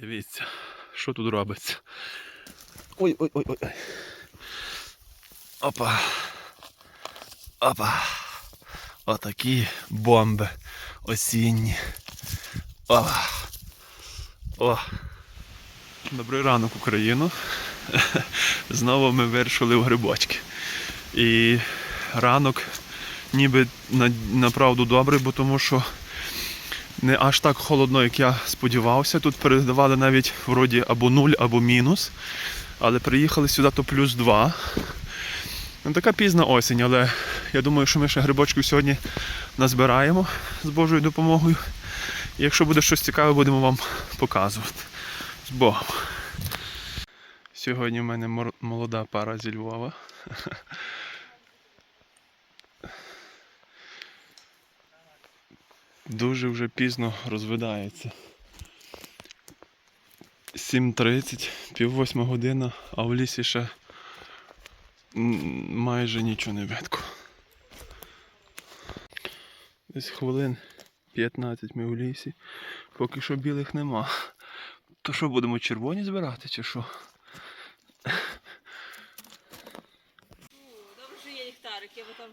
Дивіться, що тут робиться. Ой, ой, ой, ой. ой. Опа. Опа. Отакі бомби осінні. О. О. Добрий ранок, Україну. Знову ми вирішили в грибочки. І ранок ніби на, направду добрий, бо тому що не аж так холодно, як я сподівався. Тут передавали навіть вроді або 0, або мінус. Але приїхали сюди то плюс 2. Ну, така пізна осінь, але я думаю, що ми ще грибочків сьогодні назбираємо з Божою допомогою. Якщо буде щось цікаве, будемо вам показувати. З Богом. Сьогодні в мене молода пара зі Львова. Дуже вже пізно розвидається. 7.30, пів восьма година, а в лісі ще майже нічого не видко. Десь хвилин 15 ми у лісі. Поки що білих нема. То що будемо червоні збирати чи що? Добре, що є ліхтарики, бо там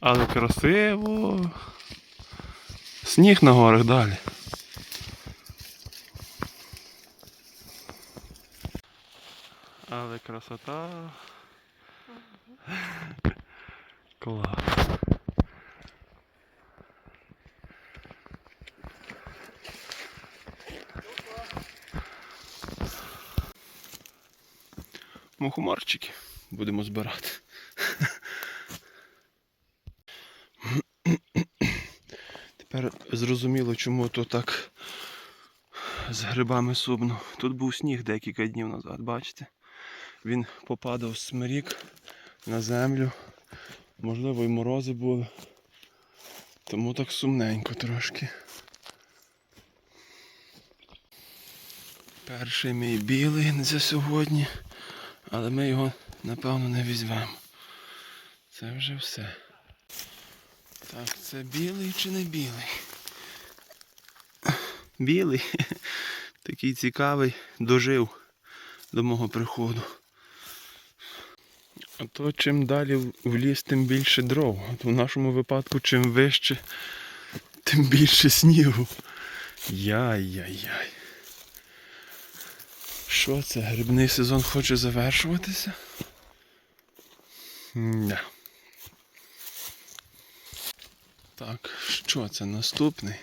Але красиво. Сніг на горах далі. Але красота. Клас. Мухоморчики будемо збирати. Тепер зрозуміло, чому то так з грибами сумно. Тут був сніг декілька днів назад, бачите? Він попадав смирік на землю. Можливо, і морози були. Тому так сумненько трошки. Перший мій білий за сьогодні, але ми його напевно не візьмемо. Це вже все. Так, це білий чи не білий? Білий. Такий цікавий, дожив до мого приходу. А то чим далі в- ліс, тим більше дров. От в нашому випадку, чим вище, тим більше снігу. Яй-яй-яй. Що це? Грибний сезон хоче завершуватися? Ня. Так, що це наступний?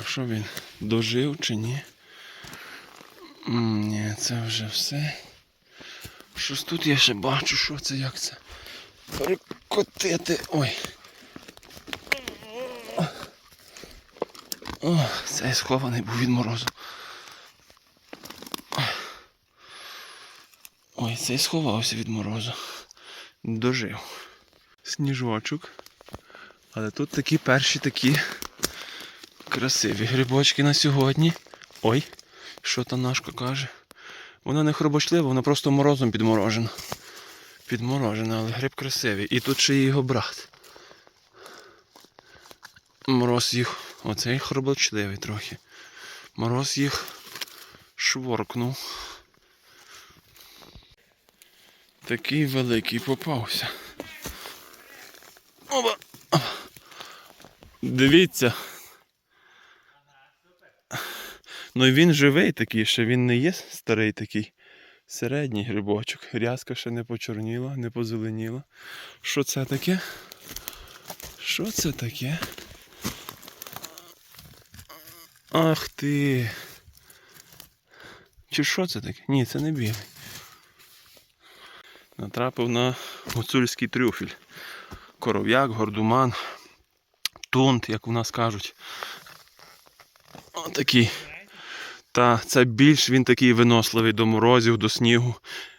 А що він? Дожив чи ні? Ні, це вже все. Щось тут я ще бачу, що це, як це? Перекотити. Ой. О, цей схований був від морозу. Ой, цей сховався від морозу. Дожив. Сніжочок. Але тут такі перші такі красиві грибочки на сьогодні. Ой, що та Нашка каже? Вона не хробочлива, вона просто морозом підморожена. Підморожена, але гриб красивий. І тут ще є його брат. Мороз їх. Оцей хробочливий трохи. Мороз їх шворкнув. Такий великий попався. Дивіться. Ну і він живий такий, ще він не є старий такий. Середній грибочок. Рязка ще не почорніла, не позеленіла. Що це таке? Що це таке? Ах ти. Чи що це таке? Ні, це не білий. Натрапив на гуцульський трюфель. Коров'як, гордуман, тунт, як у нас кажуть. Отакий. Та це більш він такий виносливий до морозів, до снігу.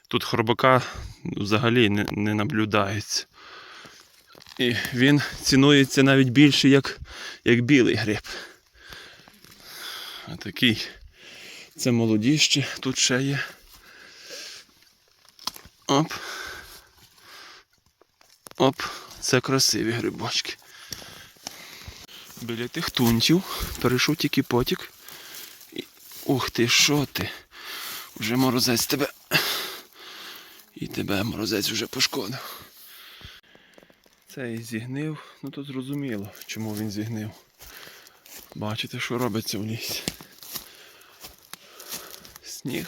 Тут хробака взагалі не, не наблюдається. І він цінується навіть більше, як, як білий гриб. Отакий. Це молодіще, тут ще є. Оп. Оп, це красиві грибочки. Біля тих тунтів перейшов тільки потік. І... Ух ти, що ти? Уже морозець тебе. І тебе морозець вже пошкодив. Цей зігнив, ну тут зрозуміло, чому він зігнив. Бачите, що робиться в лісі. Сніг.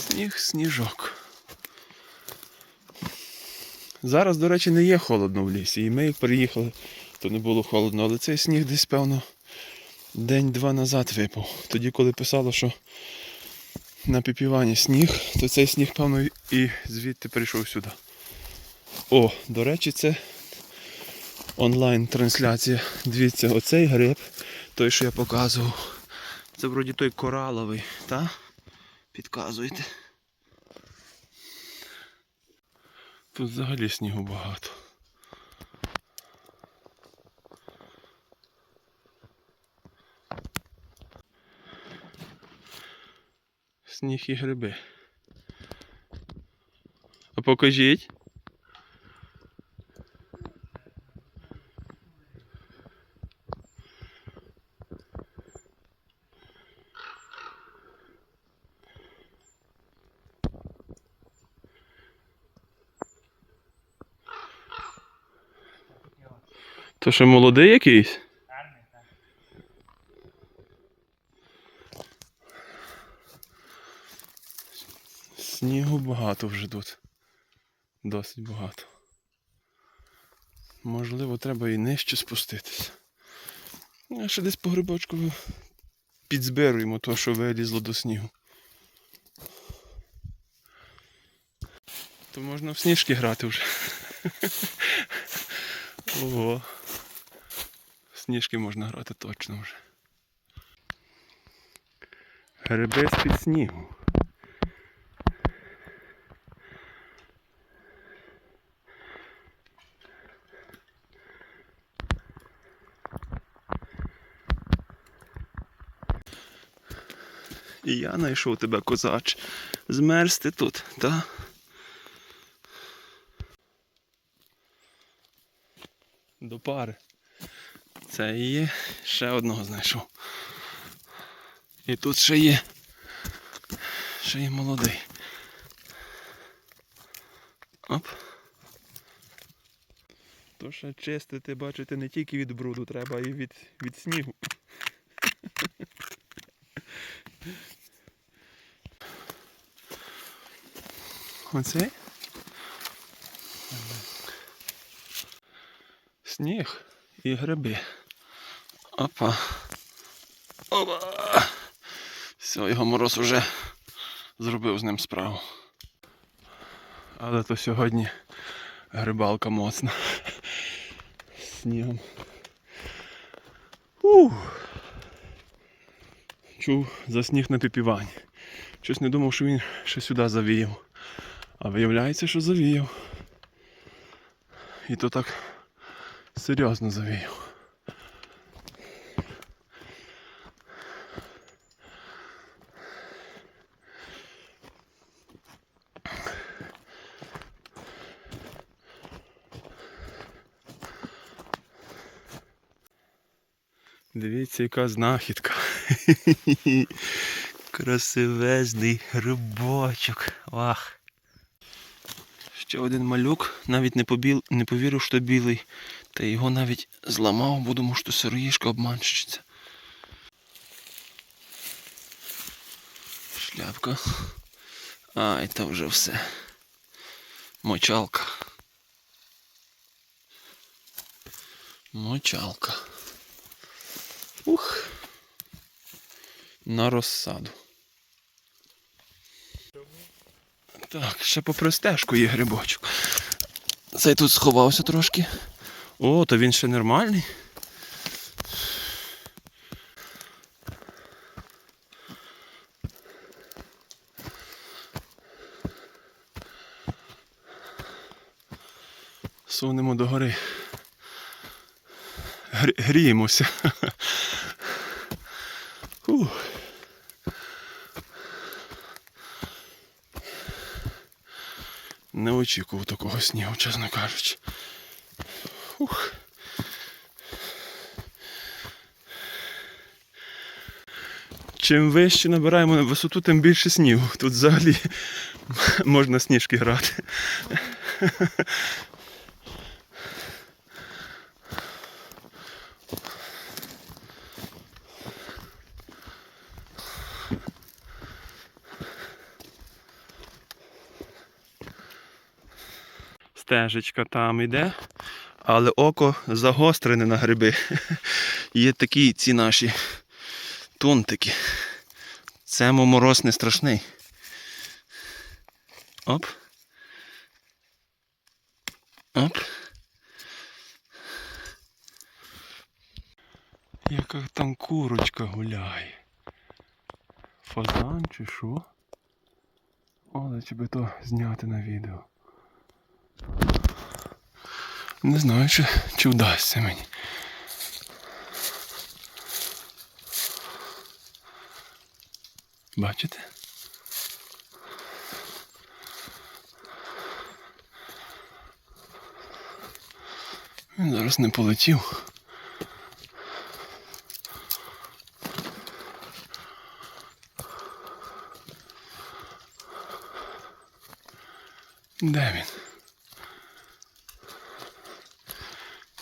Сніг, сніжок. Зараз, до речі, не є холодно в лісі. І ми приїхали, то не було холодно, але цей сніг десь, певно, день-два назад випав. Тоді, коли писало, що на піпівані сніг, то цей сніг, певно, і звідти прийшов сюди. О, до речі, це онлайн-трансляція. Дивіться, оцей гриб, той, що я показував. Це вроді той кораловий, так? Підказуєте. Тут взагалі снігу багато. Сніг і гриби. А покажіть. То що молодий якийсь? Снігу багато вже тут. Досить багато. Можливо, треба і нижче спуститися. А ще десь по грибочку підзбируємо то, що вилізло до снігу. То можна в сніжки грати вже. Ого. В сніжки можна грати точно вже. Гриби з-під снігу. І я знайшов тебе, козач. Змерз ти тут, та? До пари. Це і є. Ще одного знайшов. І тут ще є. Ще є молодий. Оп. То ще чистити, бачите, не тільки від бруду, треба і від, від снігу. Оцей? Сніг і гриби. Опа. Опа. Все, його мороз уже зробив з ним справу. Але то сьогодні грибалка моцна. Снігом. Ух. Чув за сніг на піпівані. Щось не думав, що він ще сюди завіяв. А виявляється, що завіяв. І то так серйозно завіяв. Дивіться, яка знахідка. Красивезний грибочок. Вах. Ще один малюк, навіть не, побіл, не повірив, що білий. Та його навіть зламав, бо думав, що сироїшка обманщиця. Шляпка. Ай, та вже все. Мочалка. Мочалка. Ух. На розсаду. Так, ще попри стежку є грибочок. Цей тут сховався трошки. О, то він ще нормальний. Сунемо до гори. Грі- Гріємося. очікував такого снігу, чесно кажучи. Ух. Чим вище набираємо на висоту, тим більше снігу. Тут взагалі можна сніжки грати. Стежечка там іде, але око загострене на гриби. Є такі ці наші тонтики. Це мороз не страшний. Оп. Оп. Яка там курочка гуляє. Фазан чи що? Але чи би то зняти на відео. Не знаю, чи, чи вдасться мені. Бачите? Він зараз не полетів. Де він?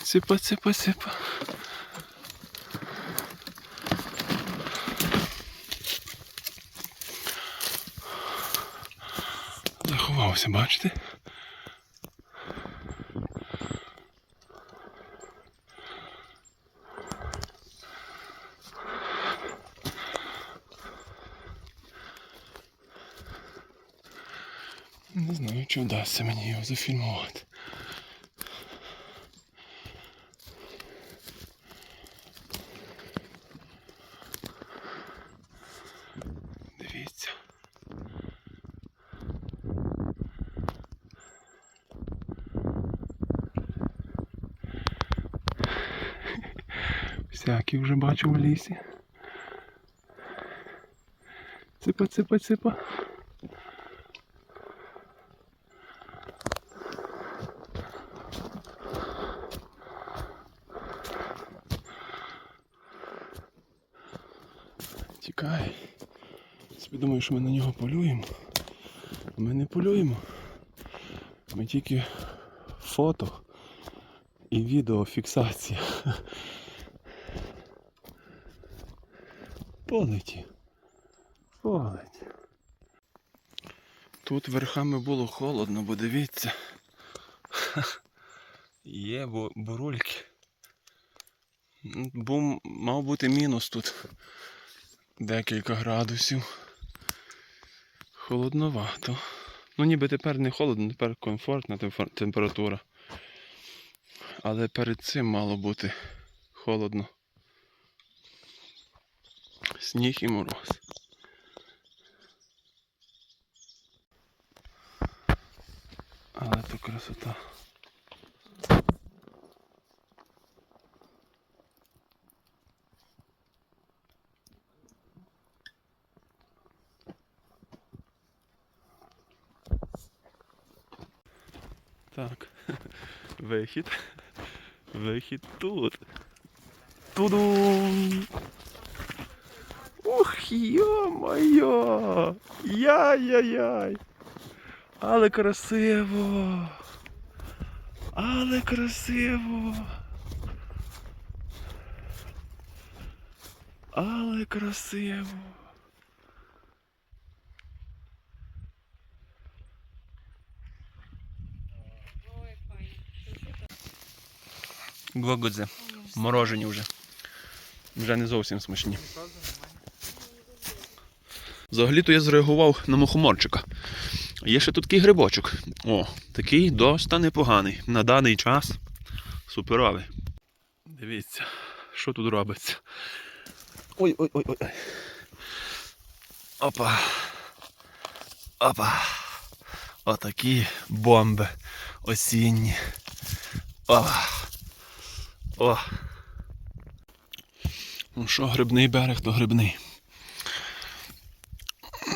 Ципа, ципа, ципа. Заховався, бачите? Не знаю, чи вдасться мені його зафільмувати. Дивіться. Всякі вже бачу в лісі. Ципа, ципа, ципа. Тікай. Собі думаю, що ми на нього полюємо. Ми не полюємо. Ми тільки фото і відеофіксація. Полеті. Полеті. Тут верхами було холодно, бо дивіться. Є бо бурульки. Був, мав бути мінус тут декілька градусів. Холодновато. Ну ніби тепер не холодно, тепер комфортна температура. Але перед цим мало бути холодно. Сніг і мороз. Але то красота. Так, вихід. Вихід тут. Тудум! Ух, йо-моє! Яй-яй-яй! Але красиво! Але красиво! Але красиво! Гогодзе. Морожені вже. Вже не зовсім смачні. Взагалі-то я зреагував на мухоморчика. Є ще тут такий грибочок. О, такий доста непоганий. На даний час суперовий. Дивіться, що тут робиться. Ой-ой-ой. ой Опа. Опа. Отакі бомби осінні. О. О. Ну що, грибний берег, то грибний.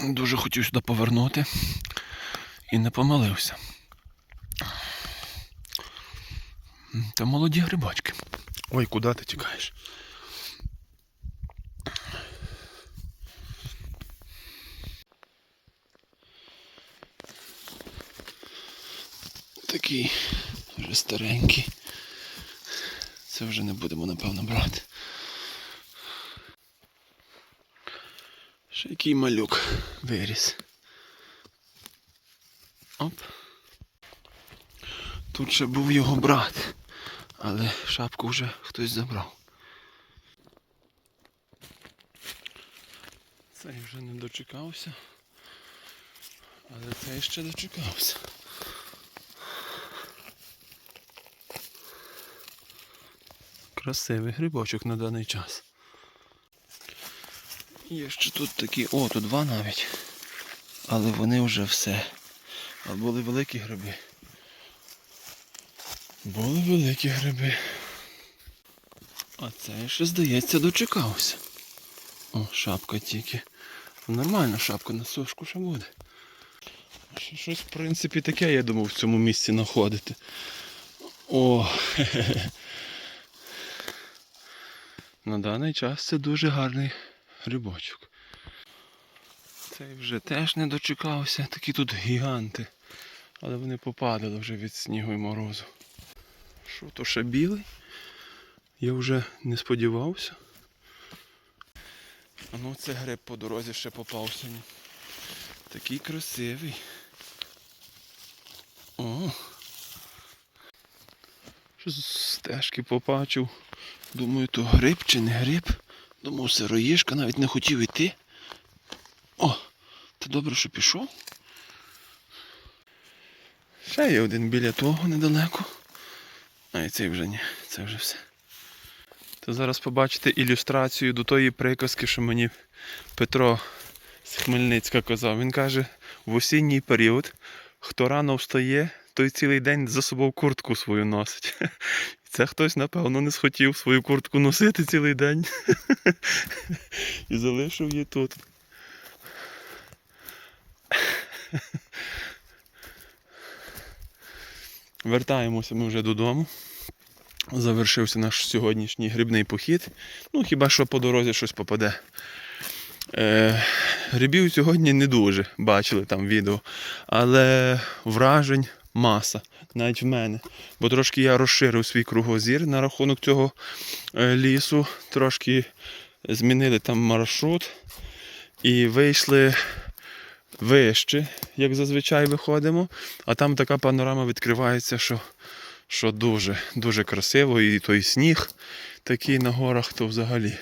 Дуже хотів сюди повернути і не помилився. Та молоді грибочки. Ой, куди ти тікаєш? Такий вже старенький. Це вже не будемо, напевно, брати. Ще який малюк виріс. Оп. Тут ще був його брат, але шапку вже хтось забрав. Цей вже не дочекався. Але цей ще дочекався. Красивий грибочок на даний час. Є ще тут такі, о, тут два навіть. Але вони вже все. А були великі гриби. Були великі гриби. А цей ще, здається, дочекався. О, шапка тільки. Нормальна шапка на сушку ще буде. Щось, в принципі, таке, я думав, в цьому місці знаходити. О, хе-хе. На даний час це дуже гарний грибочок. Цей вже теж не дочекався, такі тут гіганти. Але вони попадали вже від снігу і морозу. Що то ще білий? Я вже не сподівався. А ну це гриб по дорозі ще попався. Такий красивий. О. Що з стежки побачив. Думаю, то гриб чи не гриб. Думав, сироїшка, навіть не хотів іти. О, та добре, що пішов. Ще є один біля того недалеко. А і цей вже ні, це вже все. То зараз побачите ілюстрацію до тої приказки, що мені Петро з Хмельницька казав. Він каже, в осінній період, хто рано встає, той цілий день за собою куртку свою носить. Це хтось, напевно, не схотів свою куртку носити цілий день. І залишив її тут. Вертаємося ми вже додому. Завершився наш сьогоднішній грибний похід. Ну, хіба що по дорозі щось попаде. Е, грибів сьогодні не дуже бачили там відео, але вражень маса, навіть в мене. Бо трошки я розширив свій кругозір на рахунок цього е, лісу, трошки змінили там маршрут і вийшли вище, як зазвичай виходимо. А там така панорама відкривається, що, що дуже, дуже красиво. І той сніг такий на горах, то взагалі.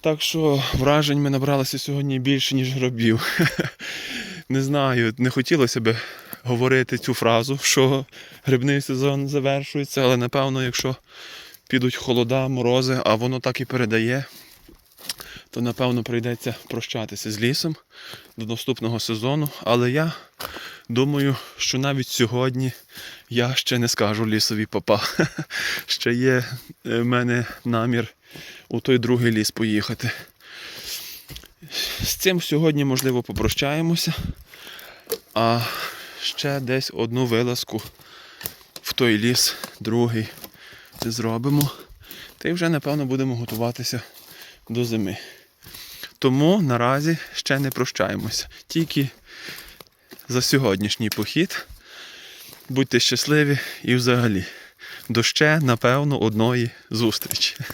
Так що вражень ми набралися сьогодні більше, ніж гробів. Не знаю, не хотілося б говорити цю фразу, що грибний сезон завершується, але напевно, якщо підуть холода, морози, а воно так і передає, то напевно прийдеться прощатися з лісом до наступного сезону. Але я думаю, що навіть сьогодні я ще не скажу лісові папа. Ще є е, в мене намір у той другий ліс поїхати. З цим сьогодні, можливо, попрощаємося. А ще десь одну вилазку в той ліс, другий зробимо. Та й вже, напевно, будемо готуватися до зими. Тому наразі ще не прощаємося. Тільки за сьогоднішній похід. Будьте щасливі і взагалі. До ще, напевно, одної зустрічі.